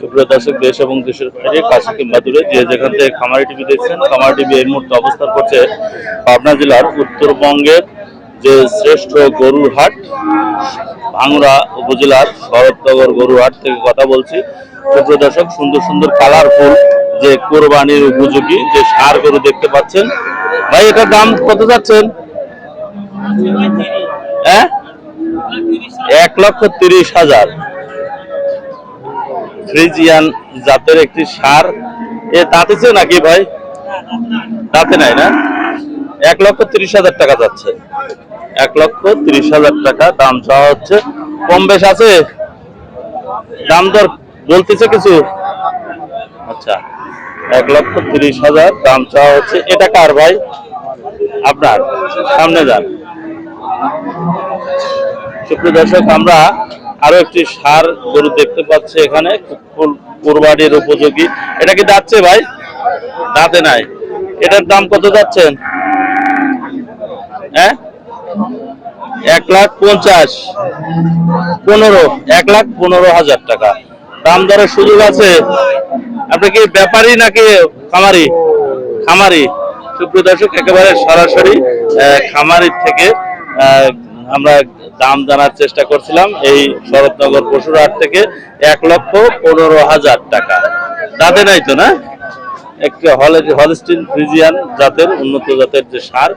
সুপ্রিয় দর্শক, দেশ এবং দেশের বাইরে কাছে কিংবা দূরে যে যেখান থেকে খামারি টিভি দেখছেন, খামারি টিভি এই মুহূর্তে অবস্থান করছে পাবনা জেলার উত্তরবঙ্গের যে শ্রেষ্ঠ গরুর হাট, ভাঙড়া উপজেলার শরৎনগর গরুর হাট থেকে কথা বলছি। সুপ্রিয় দর্শক, সুন্দর সুন্দর কালারফুল যে কোরবানির উপযোগী যে সার গরু দেখতে পাচ্ছেন। ভাই, এটার দাম কত যাচ্ছেন? হ্যাঁ? এক লক্ষ তিরিশ হাজার। ফ্রিজিয়ান জাতের একটি সার। এ দাঁতেছে নাকি ভাই? তাতে নাই না? এক লক্ষ তিরিশ হাজার টাকা যাচ্ছে। এক লক্ষ তিরিশ হাজার টাকা দাম চাওয়া হচ্ছে। কম বেশ আছে? দাম দর বলতেছে কিছু? আচ্ছা এক লক্ষ তিরিশ হাজার দাম চাওয়া হচ্ছে। এটা কার ভাই? আপনার। সামনে যান। সুপ্রিয় দর্শক, আমরা আরও একটি সার গরু দেখতে পাচ্ছি এখানে কুর- কুরবানির উপযোগী। এটা কি যাচ্ছে ভাই? দাঁতে নাই। এটার দাম কত যাচ্ছেন? হ্যাঁ? এক লাখ পঞ্চাশ। পনেরো, এক লাখ পনেরো হাজার টাকা। দাম দরের সুযোগ আছে? আপনি কি ব্যাপারী নাকি খামারি? খামারি। সুপ্রিয় দর্শক, একেবারে সরাসরি খামারির থেকে আমরা দাম জানার চেষ্টা করছিলাম এই শরৎনগর পশুর হাট থেকে এক লক্ষ পনেরো হাজার টাকা। দাঁতে নাই তো না? একটি হলে- হলস্টিন ফ্রিজিয়ান জাতের, উন্নত জাতের যে সার।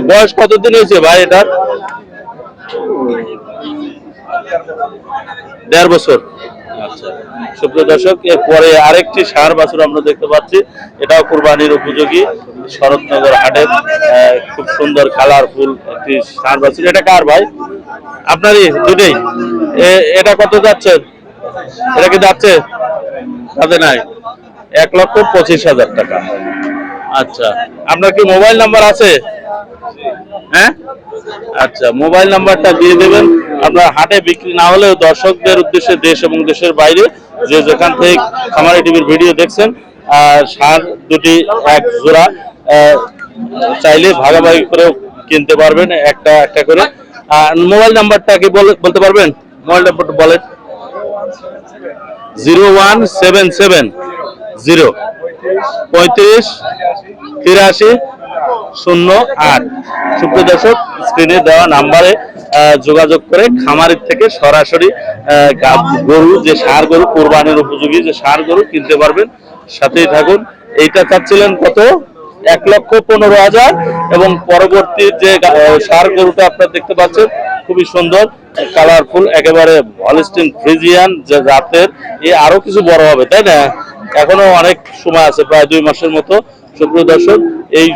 বয়স কতদিন হয়েছে ভাই এটার? দেড় বছর। আচ্ছা। সুপ্রিয় দর্শক, এরপরে আরেকটি সার বাছুর আমরা দেখতে পাচ্ছি। এটাও কুরবানির উপযোগী। শরৎনগর হাটের খুব সুন্দর কালারফুল একটি সার বাছুর এটা কার ভাই? আপনারই, দুটোই? এটা কত যাচ্ছে? এটা কি যাচ্ছে? তাতে নাই। এক লক্ষ পঁচিশ হাজার টাকা। আচ্ছা আপনার কি মোবাইল নাম্বার আছে? হ্যাঁ? আচ্ছা মোবাইল নাম্বারটা দিয়ে দেবেন। আপনার হাটে বিক্রি না হলেও দর্শকদের উদ্দেশ্যে দেশ এবং দেশের বাইরে যে যেখান থেকে খামারি টিভির ভিডিও দেখছেন সার দুটি এক জোড়া চাইলে ভাগাভাগি করেও কিনতে পারবেন একটা একটা করে। মোবাইল নাম্বারটা কি বলতে পারবেন? মোবাইল নাম্বারটা বলেন। Zero one seven seven zero পঁয়ত্রিশ তিরাশি শূন্য আট। সুপ্রিয় দর্শক স্ক্রিনে দেওয়া নাম্বারে যোগাযোগ করে খামারের থেকে সরাসরি গরু, যে সার গরু, কোরবানির উপযোগী যে সার গরু কিনতে পারবেন সাথেই থাকুন। এইটা চাচ্ছিলেন কত? এক লক্ষ পনেরো হাজার এবং পরবর্তী যে সার গরুটা আপনারা দেখতে পাচ্ছেন, খুবই সুন্দর কালারফুল একেবারে হলিস্টিন ফ্রিজিয়ান যে জাতের। এ আরও কিছু বড় হবে, তাই না? এখনও অনেক সময় আছে, প্রায় দুই মাসের মতো। সুপ্রিয় দর্শক, এই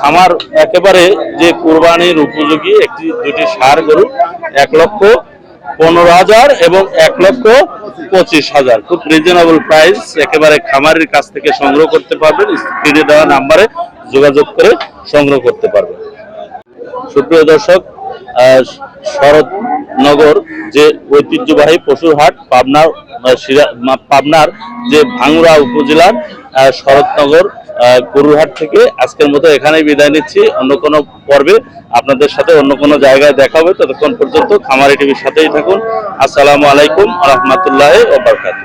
খামার একেবারে যে কোরবানির উপযোগী একটি দুটি সার গরু, এক লক্ষ পনেরো হাজার এবং এক লক্ষ পঁচিশ হাজার। খুব রিজনেবল প্রাইস একেবারে খামারের কাছ থেকে সংগ্রহ করতে পারবেন স্ক্রিনে দেওয়া নাম্বারে যোগাযোগ করে সংগ্রহ করতে পারবেন। সুপ্রিয় দর্শক শরৎনগর যে ঐতিহ্যবাহী পশুর হাট, পাবনার পাবনার যে ভাঙ্গুড়া উপজেলার শরৎনগর গরুহাট থেকে আজকের মতো এখানেই বিদায় নিচ্ছি। অন্য কোনো পর্বে আপনাদের সাথে অন্য কোনো জায়গায় দেখা হবে ততক্ষণ পর্যন্ত খামারি টিভির সাথেই থাকুন। আসসালামু আলাইকুম রহমতুল্লাহ ওবরকাত